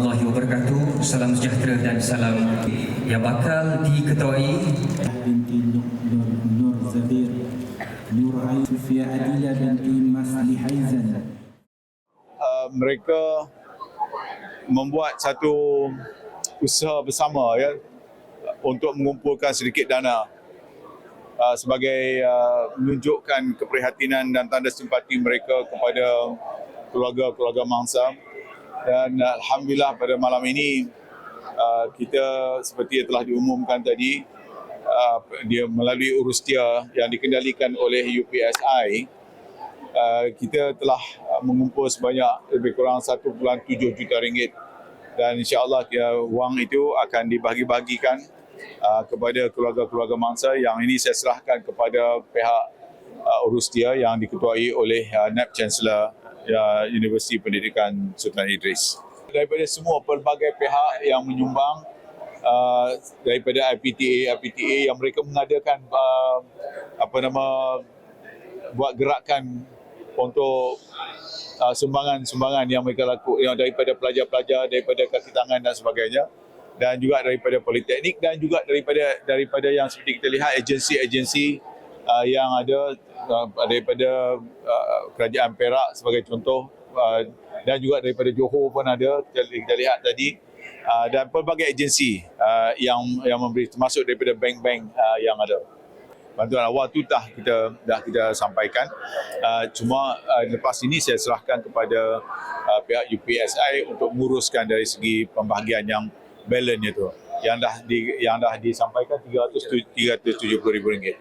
warahmatullahi wabarakatuh. Salam sejahtera dan salam yang bakal diketuai. Binti Nur, Nur, Zabir Nur Sufia Adila binti Masli Haizan. Uh, mereka membuat satu usaha bersama ya untuk mengumpulkan sedikit dana uh, sebagai uh, menunjukkan keprihatinan dan tanda simpati mereka kepada keluarga-keluarga mangsa dan alhamdulillah pada malam ini uh, kita seperti yang telah diumumkan tadi uh, dia melalui urus dia yang dikendalikan oleh UPSI uh, kita telah uh, mengumpul sebanyak lebih kurang 1.7 juta ringgit. Dan insyaAllah uh, wang itu akan dibahagi-bahagikan uh, kepada keluarga-keluarga mangsa yang ini saya serahkan kepada pihak uh, urus dia yang diketuai oleh uh, NAP Chancellor uh, Universiti Pendidikan Sultan Idris. Daripada semua pelbagai pihak yang menyumbang uh, daripada IPTA, IPTA yang mereka mengadakan uh, apa nama buat gerakan untuk uh, sumbangan-sumbangan yang mereka lakukan yang daripada pelajar-pelajar, daripada kaki tangan dan sebagainya dan juga daripada politeknik dan juga daripada daripada yang seperti kita lihat agensi-agensi uh, yang ada uh, daripada uh, kerajaan Perak sebagai contoh uh, dan juga daripada Johor pun ada kita, lihat tadi. Dan pelbagai agensi yang yang memberi termasuk daripada bank-bank yang ada. Bantuan awal tu dah kita dah kita sampaikan. Cuma lepas ini saya serahkan kepada pihak UPSI untuk menguruskan dari segi pembahagian yang balance itu yang dah di, yang dah disampaikan 300 370 ribu ringgit